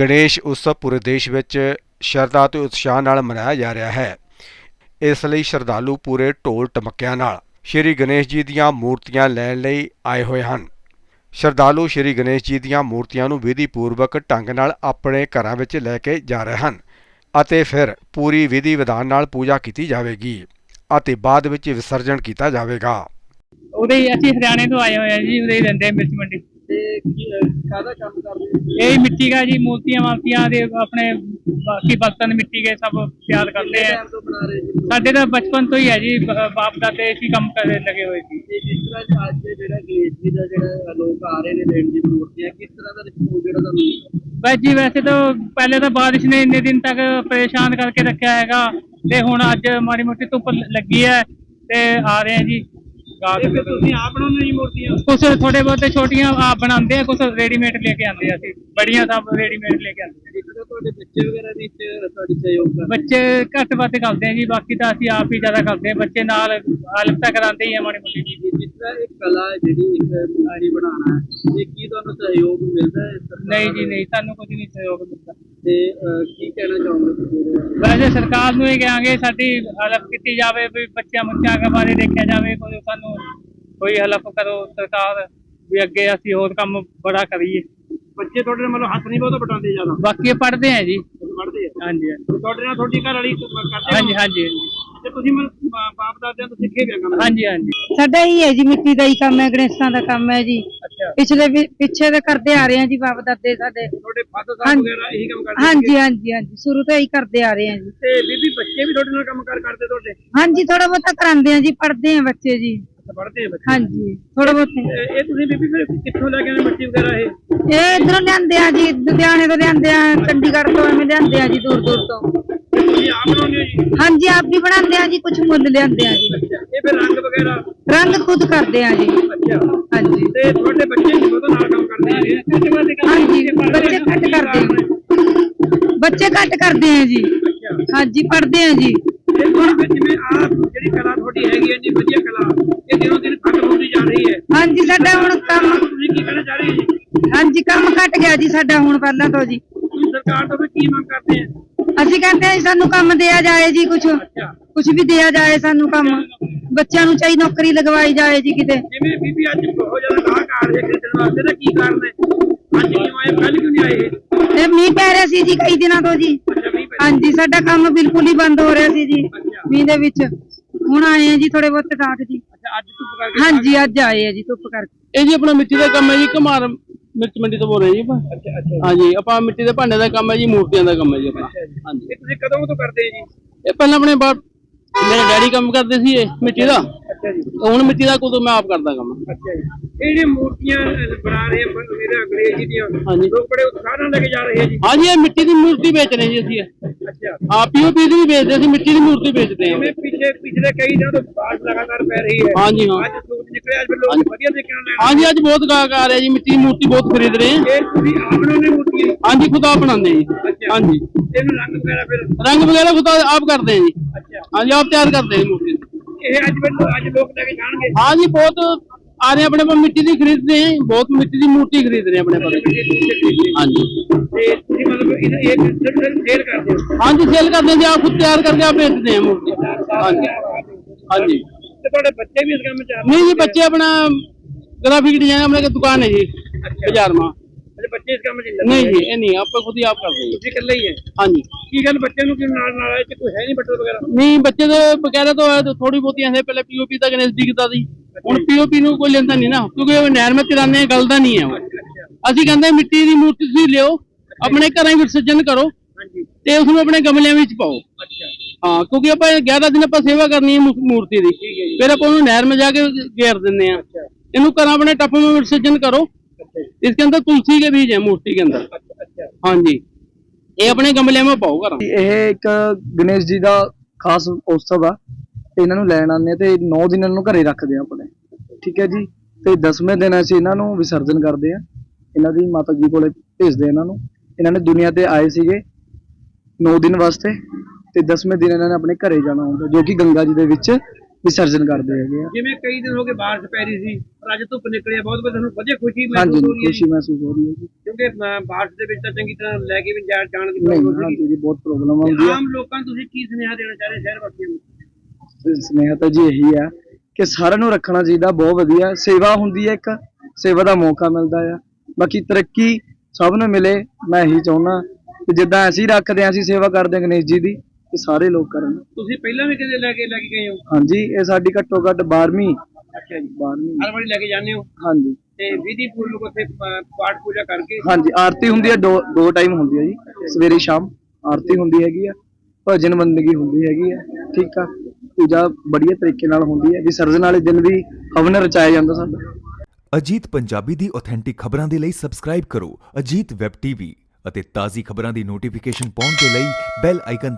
ਗਣੇਸ਼ ਉਤਸਵ ਪੂਰੇ ਦੇਸ਼ ਵਿੱਚ ਸ਼ਰਧਾ ਤੇ ਉਤਸ਼ਾਹ ਨਾਲ ਮਨਾਇਆ ਜਾ ਰਿਹਾ ਹੈ। ਇਸ ਲਈ ਸ਼ਰਧਾਲੂ ਪੂਰੇ ਢੋਲ ਟਮਕਿਆਂ ਨਾਲ ਸ਼੍ਰੀ ਗਣੇਸ਼ ਜੀ ਦੀਆਂ ਮੂਰਤੀਆਂ ਲੈਣ ਲਈ ਆਏ ਹੋਏ ਹਨ। ਸ਼ਰਧਾਲੂ ਸ਼੍ਰੀ ਗਣੇਸ਼ ਜੀ ਦੀਆਂ ਮੂਰਤੀਆਂ ਨੂੰ ਵਿਧੀ ਪੂਰਵਕ ਢੰਗ ਨਾਲ ਆਪਣੇ ਘਰਾਂ ਵਿੱਚ ਲੈ ਕੇ ਜਾ ਰਹੇ ਹਨ ਅਤੇ ਫਿਰ ਪੂਰੀ ਵਿਧੀ ਵਿਧਾਨ ਨਾਲ ਪੂਜਾ ਕੀਤੀ ਜਾਵੇਗੀ ਅਤੇ ਬਾਅਦ ਵਿੱਚ ਵਿਸਰਜਨ ਕੀਤਾ ਜਾਵੇਗਾ। ਉਹਦੇ ਹੀ ਅਸੀਂ ਹਰਿਆਣੇ ਤੋਂ ਆਏ ਹੋਏ ਆ ਜੀ ਉਹਦੇ ਹੀ ਰਹਿੰਦੇ ਮਿਰਚ ਮੰਡੀ। ਤੇ ਕਾਹਦਾ ਕੰਮ ਕਰਦੇ ਇਹ ਮਿੱਟੀ ਦਾ ਜੀ ਮੂਰਤੀਆਂ ਮਾਰਤੀਆਂ ਦੇ ਆਪਣੇ ਬਾਕੀ ਬਰਤਨ ਮਿੱਟੀ ਕੇ ਸਭ ਤਿਆਰ ਕਰਦੇ ਆ। ਟਾਈਮ ਤੋਂ ਬਣਾ ਰਹੇ ਜੀ? ਸਾਡੇ ਤਾਂ ਬਚਪਨ ਤੋਂ ਹੀ ਹੈ ਜੀ ਬ- ਬਾਪ ਦਾਦੇ ਇਸੀ ਕੰਮ ਕਰਦੇ ਲੱਗੇ ਹੋਏ ਸੀ। ਤੇ ਜਿਸ ਤਰ੍ਹਾਂ ਅੱਜ ਜਿਹੜਾ ਗਣੇਸ਼ ਜੀ ਦਾ ਜਿਹੜਾ ਲੋਕ ਆ ਰਹੇ ਨੇ ਲੈਣ ਦੀ ਮੂਰਤੀਆਂ ਕਿਸ ਤਰ੍ਹਾਂ ਦਾ ਰਿਸਪੌਂਸ ਜਿਹੜਾ ਤੁਹਾਨੂੰ ਮਿਲਦਾ? ਬਸ ਜੀ ਵੈਸੇ ਤਾਂ ਪਹਿਲੇ ਤਾਂ ਬਾਰਿਸ਼ ਨੇ ਇੰਨੇ ਦਿਨ ਤੱਕ ਪਰੇਸ਼ਾਨ ਕਰਕੇ ਰੱਖਿਆ ਹੈਗਾ ਤੇ ਹੁਣ ਅੱਜ ਮਾੜੀ ਮੋਟੀ ਧੁੱਪ ਲੱਗੀ ਹੈ ਤੇ ਆ ਰਹੇ ਆ ਜੀ। ਫਿਰ ਤੁਸੀਂ ਆਪ ਬਣਾਉਂਦੇ ਜੀ ਮੂਰਤੀਆਂ? ਕੁਝ ਥੋੜੇ ਬਹੁਤੇ ਛੋਟੀਆਂ ਆਪ ਬਣਾਉਂਦੇ ਆ ਕੁਝ ਰੈਡੀਮੇਡ ਲੈ ਕੇ ਆਉਂਦੇ ਆ ਅਸੀਂ। ਬੜੀਆਂ ਸਭ ਰੈਡੀਮੇਡ ਲੈ ਕੇ ਆਉਂਦੇ ਤਰ੍ਹਾਂ ਤੁਹਾਡੇ ਬੱਚੇ ਵਗੈਰਾ ਚ ਤੁਹਾਡੀ ਸਹਿਯੋਗ ਕਰਦੇ? ਬੱਚੇ ਘੱਟ ਵੱਧ ਕਰਦੇ ਆ ਜੀ ਬਾਕੀ ਤਾਂ ਅਸੀਂ ਆਪ ਹੀ ਜ਼ਿਆਦਾ ਕਰਦੇ ਆ। ਬੱਚੇ ਨਾਲ ਹੈਲਪ ਤਾਂ ਕਰਾਉਂਦੇ ਹੀ ਆ ਮਾੜੀ ਮੋਟੀ। ਜੀ ਨੇ। ਜਿਸ ਤਰ੍ਹਾਂ ਇੱਕ ਕਲਾ ਜਿਹੜੀ ਇੱਕ ਮੂਰਤੀ ਬਣਾਉਣਾ ਹੈ ਇਹ ਕੀ ਤੁਹਾਨੂੰ ਸਹਿਯੋਗ ਮਿਲਦਾ ਹੈ ਨਹੀਂ ਜੀ ਨਹੀਂ ਸਾਨੂੰ ਕੁਝ ਨਹੀਂ ਸਹਿਯੋਗ ਮਿਲਦਾ। ਤੇ ਕੀ ਕਹਿਣਾ ਚਾਹੋਗੇ ਤੁਸੀਂ? ਵੈਸੇ ਸਰਕਾਰ ਨੂੰ ਇਹ ਕਹਾਂਗੇ ਸਾਡੀ ਹੈਲਪ ਕੀਤੀ ਜਾਵੇ ਵੀ ਬੱਚਿਆਂ ਮੁੱਚਿਆਂ ਦੇ ਬਾਰੇ ਦੇਖਿਆ ਜਾਵੇ ਕੋਈ ਸਾਨੂੰ ਕੋਈ ਹੈਲਪ ਕਰੋ ਸਰਕਾਰ ਵੀ ਅੱਗੇ ਅਸੀਂ ਹੋਰ ਕੰਮ ਬੜਾ ਕਰੀਏ। ਬੱਚੇ ਤੁਹਾਡੇ ਨਾਲ ਮਤਲਬ ਹੱਥ ਨਹੀਂ ਬਹੁਤਾ ਬਟਾਉਂਦੇ ਜ਼ਿਆਦਾ। ਬਾਕੀ ਇਹ ਪੜ੍ਹਦੇ ਆ ਜੀ। ਪੜ੍ਹਦੇ ਆ। ਹਾਂਜੀ ਹਾਂਜੀ ਤੁਹਾਡੇ ਨਾਲ ਤੁਹਾਡੀ ਘਰ ਵਾਲੀ ਕਰਦੇ ਹਾਂਜੀ ਹਾਂਜੀ ਤੇ ਤੁਸੀਂ ਮਤਲਬ ਬਾਪ ਦਾਦਿਆਂ ਤੋਂ ਸਿੱਖੇ ਪਿਆ ਕੰਮ? ਹਾਂਜੀ ਹਾਂਜੀ। ਸਾਡਾ ਹੀ ਹੈ ਜੀ ਮਿੱਟੀ ਦਾ ਹੀ ਕੰਮ ਹੈ ਗਣੇਸ਼ਾਂ ਦਾ ਕੰਮ ਹੈ ਜੀ। ਅੱਛਾ। ਪਿਛਲੇ ਵੀ- ਪਿੱਛੇ ਦੇ ਕਰਦੇ ਆ ਰਹੇ ਹਾਂ ਜੀ ਬਾਪ ਦਾਦੇ ਸਾਡੇ। ਤੁਹਾਡੇ ਫਾਦਰ ਸਾਹਿਬ। ਵਗੈਰਾ ਇਹੀ ਕੰਮ ਕਰਦੇ ਹਾਂਜੀ ਹਾਂਜੀ ਹਾਂਜੀ। ਸ਼ੁਰੂ ਤੋਂ ਹੀ ਕਰਦੇ ਆ ਰਹੇ ਹਾਂ ਜੀ। ਤੇ ਬੀਬੀ ਬੱਚੇ ਵੀ ਤੁਹਾਡੇ ਨਾਲ ਕੰਮ ਕਾਰ ਕਰਦੇ ਤੁਹਾਡੇ? ਹਾਂਜੀ ਥੋੜਾ ਬਹੁਤਾ ਕਰਾਉਂਦੇ ਆ ਜੀ ਪੜ੍ਹਦੇ ਆ ਬੱਚੇ ਜੀ। ਅੱਛਾ ਪੜ੍ਹਦੇ ਆ ਬੱਚੇ ਹਾਂਜੀ ਥੋੜਾ ਬਹੁਤ ਤੇ ਇਹ ਤੁਸੀਂ ਬੀਬੀ ਫਿਰ ਕਿੱਥੋਂ ਲੈ ਕੇ ਆਏ ਮਿੱਟੀ ਵਗੈਰਾ ਇਹ ਇਹ ਇਧਰੋਂ ਲਿਆਂਦੇ ਆ ਜੀ ਲੁਧਿਆਣੇ ਤੋਂ ਲਿਆਂਦੇ ਆ ਚੰਡੀਗੜ੍ਹ ਤੋਂ ਐਵੇਂ ਲਿਆਂਦੇ ਆ ਜੀ ਦੂਰ ਦੂਰ ਤੋਂ ਤੇ ਤੁਸੀਂ ਆਪ ਬਣਾਉਂਦੇ ਹੋ ਜੀ ਹਾਂਜੀ ਆਪ ਵੀ ਬਣਾਉਂਦੇ ਆ ਜੀ ਕੁਝ ਮੁੱਲ ਲਿਆਂਦੇ ਆ ਜੀ ਅੱਛਾ ਇਹ ਫਿਰ ਰੰਗ ਵਗੈਰਾ ਰੰਗ ਖੁਦ ਕਰਦੇ ਆ ਜੀ ਅੱਛਾ ਹਾਂਜੀ ਤੇ ਤੁਹਾਡੇ ਬੱਚੇ ਵੀ ਉਹਦੇ ਨਾਲ ਕੰਮ ਕਰਦੇ ਆ ਘੱਟ ਵੱਧ ਕੰਮ ਹਾਂਜੀ ਬੱਚੇ ਘੱਟ ਕਰਦੇ ਆ ਬੱਚੇ ਘੱਟ ਕਰਦੇ ਆ ਜੀ ਅੱਛਾ ਹਾਂਜੀ ਪੜ੍ਹਦੇ ਆ ਜੀ ਇਹ ਹੁਣ ਫਿਰ ਜਿਵੇਂ ਆ ਜਿਹੜੀ ਕਲਾ ਤੁਹਾਡੀ ਹੈਗੀ ਹੈ ਜੀ ਵਧੀਆ ਕਲਾ ਇਹ ਦਿਨੋਂ ਦਿਨ ਖਤਮ ਹੁੰਦੀ ਜਾ ਰਹੀ ਹੈ। ਹਾਂਜੀ ਸਾਡਾ ਹੁਣ ਕੰਮ ਤੁਸੀਂ ਕੀ ਕਹਿਣਾ ਚਾਹ ਰਹੇ ਹੋ ਜੀ? ਹਾਂਜੀ ਕੰਮ ਘਟ ਗਿਆ ਜੀ ਸਾਡਾ ਹੁਣ ਪਹਿਲਾਂ ਤੋਂ ਜੀ। ਤੁਸੀਂ ਸਰਕਾਰ ਤੋਂ ਫਿਰ ਕੀ ਮੰਗ ਕਰਦੇ ਆ? ਅਸੀਂ ਕਹਿੰਦੇ ਹਾਂ ਜੀ ਸਾਨੂੰ ਕੰਮ ਦਿਆ ਜਾਏ ਜੀ ਕੁਝ ਅੱਛਾ। ਕੁਝ ਵੀ ਦਿਆ ਜਾਏ ਸਾਨੂੰ ਕੰਮ। ਬੱਚਿਆਂ ਨੂੰ ਚਾਹੀ ਨੌਕਰੀ ਲਗਵਾਈ ਜਾਏ ਜੀ ਕਿਤੇ। ਜਿਵੇਂ ਬੀਬੀ ਅੱਜ ਬਹੁਤ ਜ਼ਿਆਦਾ ਗਾਹਕ ਆ ਰਹੇ ਖਰੀਦਣ ਵਾਸਤੇ ਤਾਂ ਕੀ ਕਾਰਨ ਹੈ? ਅੱਜ ਕਿਉਂ ਆਏ ਕੱਲ ਕਿਉਂ ਨਹੀਂ ਆਏ? ਇਹ? ਮੀਂਹ ਪੈ ਰਿਹਾ ਸੀ ਜੀ ਕਈ ਦਿਨਾਂ ਤੋਂ ਜੀ। ਅੱਛਾ ਵੀ ਹਾਂਜੀ ਸਾਡਾ ਕੰਮ ਬਿਲਕੁਲ ਹੀ ਬੰਦ ਹੋ ਰਿਹਾ ਸੀ ਜੀ। ਮੀਂਹ ਦੇ ਵਿੱਚ। ਹੁਣ ਆਏ ਆ ਜੀ ਥੋੜੇ ਬਹੁਤ ਠਾਕ ਜੀ। ਕਰਕੇ ਹਾਂਜੀ ਅੱਜ ਆਏ ਆ ਜੀ ਧੁੱਪ ਕਰਕੇ। ਇਹ ਜੀ ਆਪਣਾ ਮਿੱਟੀ ਦਾ ਕੰਮ ਹੈ ਜੀ ਘਮਾਰ ਮਿਰਚ ਮੰਡੀ ਤੋਂ ਬੋਲ ਰਹੇ ਜੀ ਆਪਾਂ। ਅੱਛਾ ਅੱਛਾ ਹਾਂਜੀ ਆਪਾਂ ਮਿੱਟੀ ਦੇ ਭਾਂਡੇ ਦਾ ਕੰਮ ਹੈ ਜੀ ਮੂਰਤੀਆਂ ਦਾ ਕੰਮ ਹੈ ਜੀ ਆਪਣਾ। ਹਾਂਜੀ। ਇਹ ਤੁਸੀਂ ਕਦੋਂ ਤੋਂ ਕਰਦੇ ਜੀ? ਇਹ ਪਹਿਲਾਂ ਆਪਣੇ ਬਾਪ ਮੇਰੇ ਡੈਡੀ ਕੰਮ ਕਰਦੇ ਸੀ ਇਹ ਮਿੱਟੀ ਦਾ। ਅੱਛਾ ਜੀ। ਹੁਣ ਮਿੱਟੀ ਦਾ ਕੋਦੋਂ ਮੈਂ ਆਪ ਕਰਦਾ ਕੰਮ। ਅੱਛਾ ਜੀ। ਇਹ ਜਿਹੜੀਆਂ ਮੂਰਤੀਆਂ ਬਣਾ ਰਹੇ ਆ ਮੇਰੇ ਅੰਗਰੇਜ਼ ਜੀ ਦੀਆਂ ਹਾਂਜੀ। ਲੋਕ ਬੜੇ ਉਤਸ਼ਾਹ ਨਾਲ ਲੈ ਕੇ ਜਾ ਰਹੇ ਆ ਜੀ। ਹਾਂਜੀ ਇਹ ਮਿੱਟੀ ਦੀ ਮੂਰਤੀ ਵੇਚ ਰਹੇ ਜੀ ਅਸੀਂ। ਇਹ। ਅੱਛਾ ਹਾਂ ਪੀਓਪੀ ਦੀ ਵੀ ਵੇਚਦੇ ਅਸੀਂ ਮਿੱਟੀ ਦੀ ਮੂਰਤੀ ਵੇਚਦੇ ਹਾਂ। ਜਿਵੇਂ ਪਿਛਲੇ ਪਿਛਲੇ ਕਈ ਦਿਨਾਂ ਤੋਂ ਬਾਰਿਸ਼ ਲਗਾਤਾਰ ਪੈ ਰਹੀ ਹੈ। ਹਾਂਜੀ ਹਾਂ। ਅੱਜ ਸੂਰਜ ਨਿਕਲਿਆ ਅੱਜ ਫਿਰ ਲੋਕ ਵਧੀਆ ਤਰੀਕੇ ਨਾਲ ਲੈਣ ਹਾਂਜੀ ਅੱਜ ਬਹੁਤ ਗਾਹਕ ਆ ਰਿਹਾ ਜੀ ਮਿੱਟੀ ਦੀ ਮੂਰਤੀ ਬਹੁਤ ਖਰੀਦ ਰਹੇ ਹੈ। ਇਹ ਤੁਸੀਂ ਆਪ ਬਣਾਉਂਦੇ ਮੂਰਤੀਆਂ? ਹਾਂਜੀ ਖੁਦ ਬਣਾਉਂਦੇ ਜੀ। ਅੱਛਾ। ਹਾਂਜੀ। ਇਹਨੂੰ ਰੰਗ ਵਗੈਰਾ ਫਿਰ? ਰੰਗ ਵਗੈਰਾ ਖੁਦ ਆਪ ਕਰਦੇ ਹਾਂ ਜੀ। ਅੱਛਾ। ਹਾਂਜੀ ਆਪ ਤਿਆਰ ਕਰਦੇ ਹਾਂ ਜੀ ਇਹ ਅੱਜ ਫਿਰ ਅੱਜ ਲੋਕ ਲੈ ਕੇ ਜਾਣਗੇ ਹਾਂਜੀ ਬਹੁਤ ਆ ਰਹੇ ਆਪਣੇ ਕੋਲ ਮਿੱਟੀ ਦੀ ਖਰੀਦਦੇ हैं बहुत मिट्टी की मूर्ति खरीद रहे हैं अपने पास हाँ जी ਤੇ ਤੁਸੀਂ ਮਤਲਬ ਇਹ ਇਹ ਸਿਰਫ ਸੇਲ ਕਰਦੇ ਹੋ हाँ जी सेल करते हैं जी आप खुद तैयार करके आप बेचते हैं मूर्ति हाँ जी हाँ जी ਤੇ ਤੁਹਾਡੇ ਬੱਚੇ ਵੀ ਇਸ ਕੰਮ ਚ ਆ नहीं जी बच्चे अपना ग्राफिक डिजाइन अपने की दुकान है जी बाजार में ਅਜੇ ਥੋੜੀ ਬਹੁਤੀਆਂ ਹੈ। ਪਹਿਲੇ ਪੀਓਪੀ ਦਾ ਗਣੇਸ਼ ਕੀਤਾ ਸੀ। ਹੁਣ ਪੀਓਪੀ ਨੂੰ ਕੋਈ ਲੈਂਦਾ ਨਹੀਂ ਨਾ ਕਿਉਂਕਿ ਉਹ ਨਹਿਰ ਵਿੱਚ ਚਲਾਉਂਦੇ ਗੱਲ ਦਾ ਨਹੀਂ ਹੈ ਅਸੀਂ ਕਹਿੰਦੇ ਮਿੱਟੀ ਦੀ ਮੂਰਤੀ ਤੁਸੀਂ ਲਿਓ ਆਪਣੇ ਘਰਾਂ ਵਿੱਚ ਸੱਜਣ ਕਰੋ ਤੇ ਉਸ ਨੂੰ ਆਪਣੇ ਗਮਲਿਆਂ ਵਿੱਚ ਪਾਓ। ਹਾਂ ਕਿਉਂਕਿ ਆਪਾਂ 11 ਦਿਨ ਆਪਾਂ ਸੇਵਾ ਕਰਨੀ ਹੈ ਮੂਰਤੀ ਦੀ। ਫਿਰ ਆਪਾਂ ਉਹਨੂੰ ਨਹਿਰ ਵਿੱਚ ਜਾ ਕੇ ਘੇਰ ਦਿੰਦੇ ਆ ਇਹਨੂੰ ਘਰਾਂ ਆਪਣੇ ਟੱਪ ਵਿੱਚ ਸੱਜਣ ਕਰੋ। इसके अंदर तुलसी के बीज है मूर्ति के अंदर हाँ जी ये अपने गमले में पाओ कर ਇਹ ਇੱਕ ਗਣੇਸ਼ ਜੀ ਦਾ ਖਾਸ ਉਤਸਵ ਆ। ਤੇ ਇਹਨਾਂ ਨੂੰ ਲੈਣ ਆਉਂਦੇ ਤੇ 9 ਦਿਨ ਨੂੰ ਘਰੇ ਰੱਖਦੇ ਆ ਆਪਣੇ। ਠੀਕ ਹੈ ਜੀ? ਤੇ 10ਵੇਂ ਦਿਨ ਅਸੀਂ ਇਹਨਾਂ ਨੂੰ ਵਿਸਰਜਨ ਕਰਦੇ ਆ। ਇਹਨਾਂ ਦੀ ਮਾਤਾ ਜੀ ਕੋਲੇ ਭੇਜਦੇ ਆ ਇਹਨਾਂ ਨੂੰ। ਇਹਨਾਂ ਨੇ ਦੁਨੀਆ ਤੇ ਆਏ ਸੀਗੇ 9 ਦਿਨ ਵਾਸਤੇ। ਤੇ 10ਵੇਂ ਦਿਨ ਇਹਨਾਂ ਨੇ ਆਪਣੇ ਘਰੇ ਜਾਣਾ ਹੁੰਦਾ ਜੋ ਕਿ ਗੰਗਾ ਜੀ ਦੇ ਵਿੱਚ ਵਿਸਰਜਨ ਕਰਦੇ ਹੈਗੇ ਆ। ਜਿਵੇਂ ਕਈ ਦਿਨ ਹੋ ਗਏ ਬਾਰਿਸ਼ ਪੈ ਰਹੀ ਸੀ ਪਰ ਅੱਜ ਧੁੱਪ ਨਿਕਲੀ ਆ ਬਹੁਤ ਵਧੀਆ ਖੁਸ਼ੀ ਹਾਂਜੀ ਮਹਿਸੂਸ ਹੋ ਰਹੀ ਹੈ। ਖੁਸ਼ੀ ਮਹਿਸੂਸ ਹੋ ਰਹੀ ਹੈ ਜੀ। ਕਿਉਂਕਿ ਅਹ, ਬਾਰਿਸ਼ ਦੇ ਵਿੱਚ ਤਾਂ ਚੰਗੀ ਤਰ੍ਹਾਂ ਲੈ ਕੇ ਵੀ ਜਾ- ਜਾਣ ਦੀ ਨਹੀਂ ਪ੍ਰੋਬਲਮ ਹਾਂਜੀ ਜੀ ਬਹੁਤ ਪ੍ਰੋਬਲਮ ਆਉਂਦੀ ਹੈ ਆਮ ਲੋਕਾਂ ਨੂੰ ਤੁਸੀਂ ਕੀ ਸੁਨੇਹਾ ਦੇਣਾ ਚਾਹ ਰਹੇ ਸ਼ਹਿਰ ਵਾਸੀਆਂ ਨੂੰ? ਸਨੇਹਾ ਤਾਂ ਜੀ ਇਹੀ ਆ ਕਿ ਸਾਰਿਆਂ ਨੂੰ ਰੱਖਣਾ ਚਾਹੀਦਾ ਬਹੁਤ ਵਧੀਆ। ਸੇਵਾ ਹੁੰਦੀ ਹੈ ਇੱਕ ਸੇਵਾ ਦਾ ਮੌਕਾ ਮਿਲਦਾ ਆ। ਬਾਕੀ ਤਰੱਕੀ ਸਭ ਨੂੰ ਮਿਲੇ ਮੈਂ ਇਹੀ ਚਾਹੁੰਦਾ ਕਿ ਜਿੱਦਾਂ ਅਸੀਂ ਰੱਖਦੇ ਹਾਂ ਅਸੀਂ ਸੇਵਾ ਕਰਦੇ ਹਾਂ ਗਣੇਸ਼ ਜੀ ਦੀ ਤੇ ਸਾਰੇ ਲੋਕ ਕਰਨ। ਤੁਸੀਂ ਪਹਿਲਾਂ ਵੀ ਕਦੇ ਲੈ ਕੇ ਲੈ ਕੇ ਗਏ ਹੋ? ਹਾਂਜੀ ਇਹ ਸਾਡੀ ਘੱਟੋ ਘੱਟ 12ਵੀਂ ਅੱਛਾ ਜੀ। 12ਵੀਂ ਹਰ ਵਾਰੀ ਲੈ ਕੇ ਜਾਂਦੇ ਹੋ? ਹਾਂਜੀ। ਤੇ ਵਿਧੀ ਪੂਰਵਕ ਉੱਥੇ ਪਾਠ ਪੂਜਾ ਕਰਕੇ? ਹਾਂਜੀ ਆਰਤੀ ਹੁੰਦੀ ਹੈ ਦੋ ਦੋ ਟਾਈਮ ਹੁੰਦੀ ਹੈ ਜੀ। ਸਵੇਰੇ ਸ਼ਾਮ ਆਰਤੀ ਹੁੰਦੀ ਹੈਗੀ ਆ ਭਜਨ ਬੰਦਗੀ ਹੁੰਦੀ ਹੈਗੀ ਆ ਠੀਕ ਆ? ਪੂਜਾ ਬੜੀਆ ਤਰੀਕੇ ਨਾਲ ਹੁੰਦੀ ਹੈ ਵਿਸਰਜਨ ਵਾਲੇ ਦਿਨ ਵੀ ਹਵਨ ਰਚਾਇਆ ਜਾਂਦਾ ਸਾਡਾ। ਅਜੀਤ ਪੰਜਾਬੀ ਦੀ ਆਥੈਂਟਿਕ ਖਬਰਾਂ ਦੇ ਲਈ ਸਬਸਕ੍ਰਾਈਬ ਕਰੋ ਅਜੀਤ ਵੈਬ ਟੀਵੀ ਅਤੇ ਤਾਜ਼ੀ ਖਬਰਾਂ ਦੀ ਨੋਟੀਫਿਕੇਸ਼ਨ ਪਾਉਣ ਦੇ ਲਈ ਬੈਲ ਆਈਕਨ